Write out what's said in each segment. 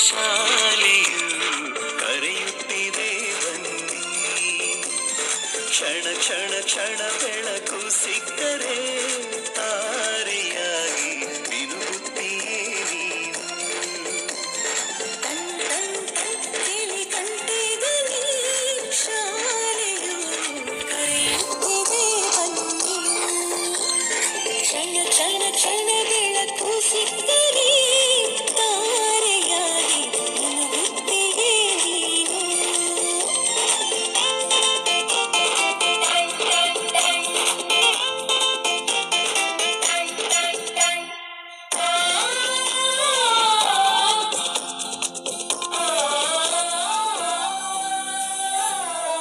ಶಾಲೆಯು ಕರೆಯುತ್ತಿದೆ ಬನ್ನಿ ಕ್ಷಣ ಕ್ಷಣ ಕ್ಷಣ ಬೆಳಕು ಸಿಕ್ಕರೆ ತಾರೆಯಾಗಿ ಮಿನುಗುತ್ತೀಯೇ ನೀನು ತನ್ ತನ್ ತನ್ ಕೇಳಿ ಕಂಠಿಗನಿ ಶಾಲೆಯು ಕರೆಯುತ್ತಿದೆ ಬನ್ನಿ ಕ್ಷಣ ಕ್ಷಣ ಕ್ಷಣ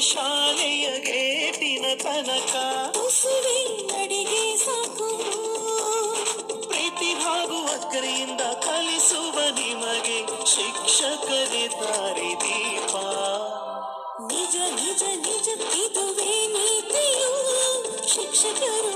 ಶಾಲೆಯ ಗೇಟಿನ ತನಕ. ನಡಿಗೆ ಸಾಕು. ಪ್ರೀತಿ ಹಾಗೂ ಅಕ್ಕರೆಯಿಂದ ಕಲಿಸುವ ನಿಮಗೆ ಶಿಕ್ಷಕರೇ ದಾರಿ ದೀಪ. ನಿಜ ನಿಜ ನಿಜ ಇದುವೇ ನೀತಿಯು ಶಿಕ್ಷಕರು